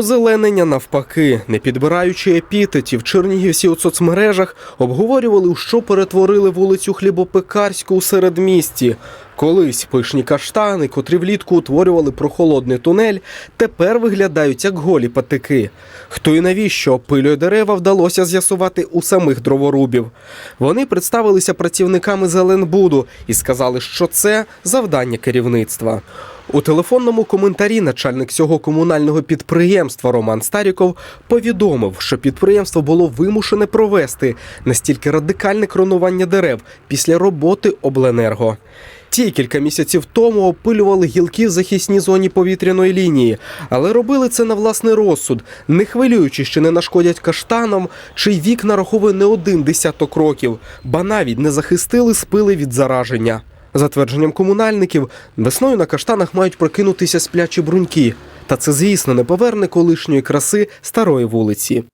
Озеленення навпаки, не підбираючи епітетів, чернігівці у соцмережах обговорювали, у що перетворили вулицю Хлібопекарську у середмісті. Колись пишні каштани, котрі влітку утворювали прохолодний тунель, тепер виглядають як голі патики. Хто і навіщо опилює дерева, вдалося з'ясувати у самих дроворубів. Вони представилися працівниками Зеленбуду і сказали, що це завдання керівництва. У телефонному коментарі начальник цього комунального підприємства Роман Старіков повідомив, що підприємство було вимушене провести настільки радикальне кронування дерев після роботи обленерго. Ті кілька місяців тому опилювали гілки в захисній зоні повітряної лінії, але робили це на власний розсуд, не хвилюючи, що не нашкодять каштанам, чий вік нараховує не один десяток років, ба навіть не захистили спили від зараження. За твердженням комунальників, весною на каштанах мають прокинутися сплячі бруньки. Та це, звісно, не поверне колишньої краси старої вулиці.